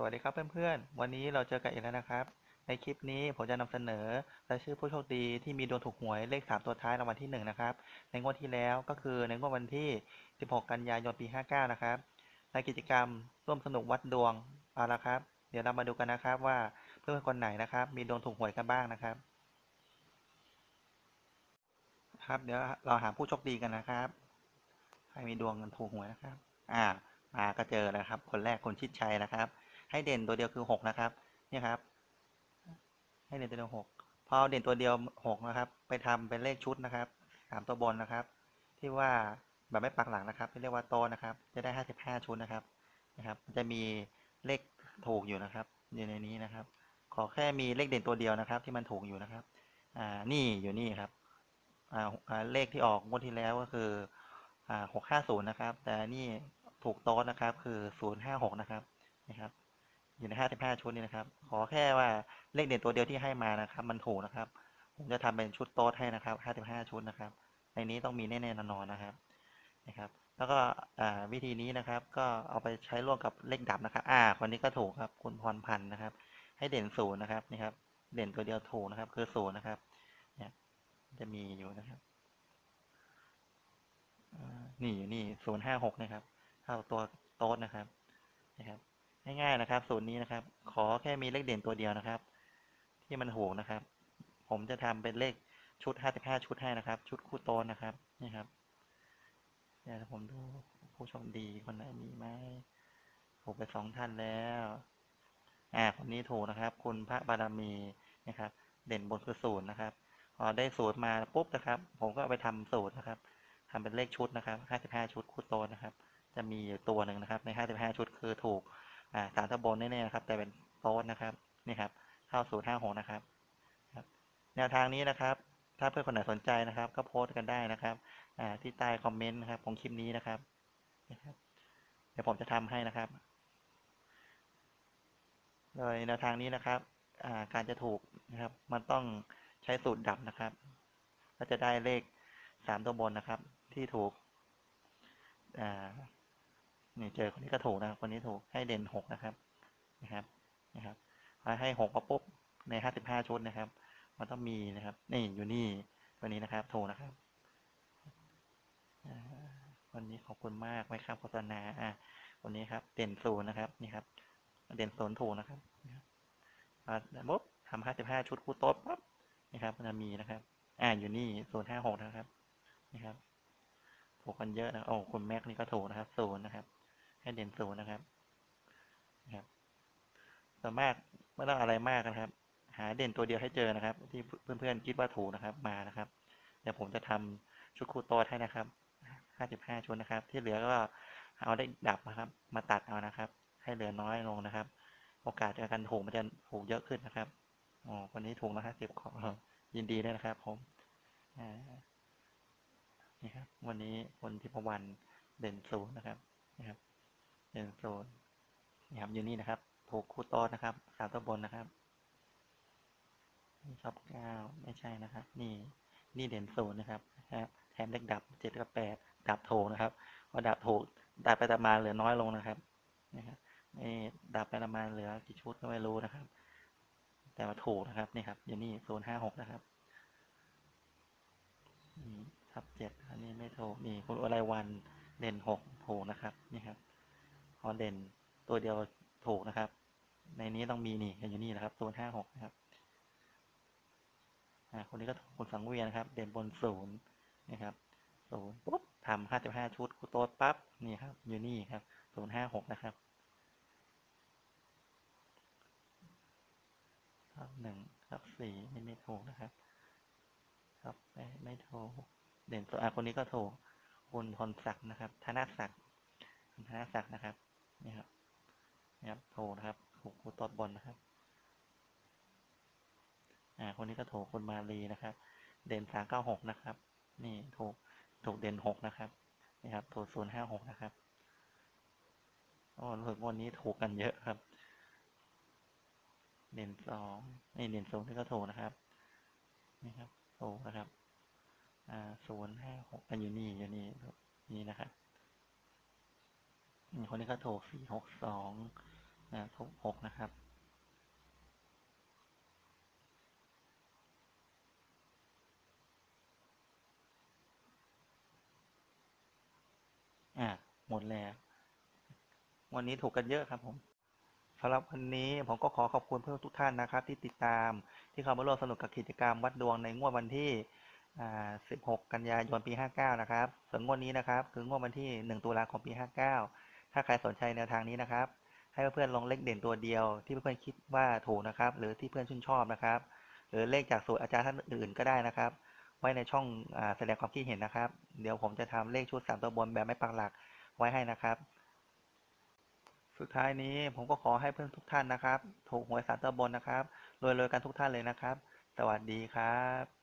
สวัสดีครับเพื่อนๆ วันนี้เราเจอกันอีกแล้วนะครับ ในคลิปนี้ผมจะนำเสนอรายชื่อผู้โชคดีที่มีดวงถูกหวยเลข 3 ตัวท้ายรางวัลที่ 1 นะครับ ในงวดที่แล้วก็คือในงวดวันที่ 16 กันยายนปี 59 นะครับ ในกิจกรรมร่วมสนุกวัดดวง เอาละครับ เดี๋ยวเรามาดูกันนะครับว่าเพื่อนคนไหนนะครับ มีดวงถูกหวยกันบ้างนะครับ ครับเดี๋ยวเราหาผู้โชคดีกันนะครับ ใครมีดวงถูกหวยนะครับ อ่า มาก็เจอแล้วครับ คนแรกคนชิดชัยนะครับ ให้เด่นตัวเดียวคือหกนะครับเนี่ยครับ ให้เด่นตัวเดียวหกพอเด่นตัวเดียวหกนะครับ ไปทำเป็นเลขชุดนะครับสามตัวบนนะครับ ที่ว่าแบบไม่ปักหลังนะครับที่เรียกว่าโตนะครับ จะได้ห้าสิบห้าชุดนะครับนะครับ จะมีเลขถูกอยู่นะครับ อยู่ในนี้นะครับ ขอแค่มีเลขเด่นตัวเดียวนะครับ ที่มันถูกอยู่นะครับอ่านี่อยู่นี่ครับอ่าอ่าเลขที่ออกงวดที่แล้วก็คืออ่าหกห้าศูนย์นะครับ แต่นี่ถูกโต๊ะนะครับ คือศูนย์ห้าหกนะครับนะครับ อยู่ในห้าสิบห้าชุดนี้นะครับ ขอแค่ว่าเลขเด่นตัวเดียวที่ให้มานะครับ มันถูกนะครับ ผมจะทำเป็นชุดโต๊ะให้นะครับห้าสิบห้าชุดนะครับ ในนี้ต้องมีแน่ๆนอนๆนะครับนะครับ แล้วก็วิธีนี้นะครับ ก็เอาไปใช้ร่วมกับเลขดับนะครับ อ่าคนนี้ก็ถูกครับ คุณพรพันธ์นะครับ ให้เด่นศูนย์นะครับนี่ครับ เด่นตัวเดียวถูกนะครับ คือศูนย์นะครับ เนี่ยจะมีอยู่นะครับนี่อยู่นี่ศูนย์ห้าหกนะครับ เข้าตัวโต๊ดนะครับนะครับ ง่ายๆนะครับ สูตรนี้นะครับ ขอแค่มีเลขเด่นตัวเดียวนะครับ ที่มันถูกนะครับ ผมจะทำเป็นเลขชุดห้าสิบห้าชุดให้นะครับ ชุดคู่โต๊ดนะครับ นี่ครับเดี๋ยวผมดูผู้โชคดีคนไหนมีไหมถูกไปสองท่านแล้ว อ่าคนนี้ถูกนะครับ คุณพระบารมีนะครับ เด่นบนคือศูนย์นะครับ พอได้สูตรมาปุ๊บนะครับ ผมก็เอาไปทำสูตรนะครับทำเป็นเลขชุดนะครับห้าสิบห้าชุดคู่โตนนะครับ จะมีอยู่ตัวหนึ่งนะครับ ในห้าสิบห้าชุดคือถูก สามตะบนแน่ๆนะครับ แต่เป็นโต๊ดนะครับนี่ครับ เข้าสูตรห้าหกนะครับแนวทางนี้นะครับ ถ้าเพื่อนคนไหนสนใจนะครับ ก็โพสต์กันได้นะครับที่ใต้คอมเมนต์นะครับของคลิปนี้นะครับเดี๋ยวผมจะทำให้นะครับโดยแนวทางนี้นะครับาการจะถูกนะครับ มันต้องใช้สูตรดับนะครับก็จะได้เลขสามตัวบนนะครับ ที่ถูกอ่า นี่เจอคนนี้ก็ถูกนะครับ คนนี้ถูกให้เด่นหกนะครับ นะครับ นะครับให้หกมาปุ๊บในห้าสิบห้าชุดนะครับ มันต้องมีนะครับ นี่อยู่นี่ตัวนี้นะครับ ถูกนะครับ วันนี้ขอบคุณมากไหมครับโฆษณา อ่าวันนี้ครับ เด่นศูนย์นะครับ นี่ครับ เด่นศูนย์ถูกนะครับอ่าปุ๊บทำห้าสิบห้าชุดคู่โต๊ะปั๊บนี่ครับมันจะมีนะครับ อ่า อยู่นี่ศูนย์ห้าหกนะครับนี่ครับถูกกันเยอะนะ โอ้คุณแม็กนี่ก็ถูกนะครับศูนย์นะครับ ให้เด่นศูนย์นะครับนะครับส่วนมากไม่ต้องอะไรมากนะครับ หาเด่นตัวเดียวให้เจอนะครับ ที่เพื่อนๆคิดว่าถูกนะครับมานะครับ เดี๋ยวผมจะทำชุดคู่โตให้นะครับห้าสิบห้าชุดนะครับ ที่เหลือก็เอาได้ดับนะครับ มาตัดเอานะครับ ให้เหลือน้อยลงนะครับ โอกาสการถูกมันจะถูกเยอะขึ้นนะครับอ๋อคนนี้ถูกนะครับเก็บขอยินดีด้วยนะครับ ผมนี่ครับ วันนี้คนที่พวันเด่นศูนย์นะครับนะครับ เด่นศูนนี่ครับอยู่นี่นะครับ ถูกคู่โต้นนะครับสามตัวบนนะครับนี่ชอบเก้าไม่ใช่นะครับ นี่นี่เด่นศูนย์นะครับนะครับแถมเลขดับเจ็ดกับแปดดับโถนะครับพอดับโถดับไปดับมาเหลือน้อยลงนะครับนะครับนี่ดับไปดับมาณเหลือกี่ชุดก็ไม่รู้นะครับ แต่ว่าถูกนะครับนี่ครับอยู่นี่ศูนย์ห้าหกนะครับนี่ทับเจ็ดอันนี้ไม่ถูกนี่คุณอะไรวันเด่นหกถูกนะครับนี่ครับ พอเด่นตัวเดียวถูกนะครับ ในนี้ต้องมีนี่อยู่นี่นะครับศูนห้าหกนะครับอ่าคนนี้ก็คุณสังเวียนนะครับ เด่นบนศูนย์นะครับศูนย์ปุ๊บทำห้าสิบห้าชุดคูโต๊ดปั๊บนี่ครับอยู่นี่ครับศูนย์ห้าหกนะครับครับหนึ่งครับสี่นี่ไม่ถูกนะครับ ครับไม่ไม่ถูกเด่นตัวอะคนนี้ก็ถูกคุณพลศักดิ์นะครับธนศักดิ์ธนศักดิ์นะครับ นี่ครับนี่ครับโถนะครับถูกคูตอบบนนะครับ อ่า คนนี้ก็โถคุณมาลีนะครับ เด่นสามเก้าหกนะครับ นี่ถูกถูกเด่นหกนะครับนี่ครับถูกศูนย์ห้าหกนะครับโอ้รู้สึกวันนี้ถูกกันเยอะครับ เด่นสองนี่เด่นสองที่ก็ถูกนะครับ นี่ครับถูกนะครับ อ่าศูนย์ห้าหกอยู่นี่อยู่นี่นี่นะครับ คนนี้ก็ถูกสี่หกสองอ่าถูกหกนะครับอ่าหมดแล้ว วันนี้ถูกกันเยอะครับผมสำหรับวันนี้ผมก็ขอขอบคุณเพื่อนทุกท่านนะครับ ที่ติดตามที่เข้ามาร่วมสนุกกับกิจกรรมวัดดวงในงวดวันที่ 16 กันยายนปี 59 นะครับส่วนงวดนี้นะครับ คืองวดวันที่ 1 ตุลาคมปี 59 ถ้าใครสนใจแนวทางนี้นะครับ ให้เพื่อนๆลงเลขเด่นตัวเดียว ที่เพื่อนๆคิดว่าถูกนะครับ หรือที่เพื่อนชื่นชอบนะครับ หรือเลขจากสูตรอาจารย์ท่านอื่นก็ได้นะครับ ไว้ในช่องอแสดงความคิดเห็นนะครับ เดี๋ยวผมจะทำเลขชุดสามตัวบนแบบไม่ปักหลักไว้ให้นะครับ สุดท้ายนี้ผมก็ขอให้เพื่อนทุกท่านนะครับ ถูกหวยสามตัวบนนะครับรวยๆกันทุกท่านเลยนะครับ สวัสดีครับ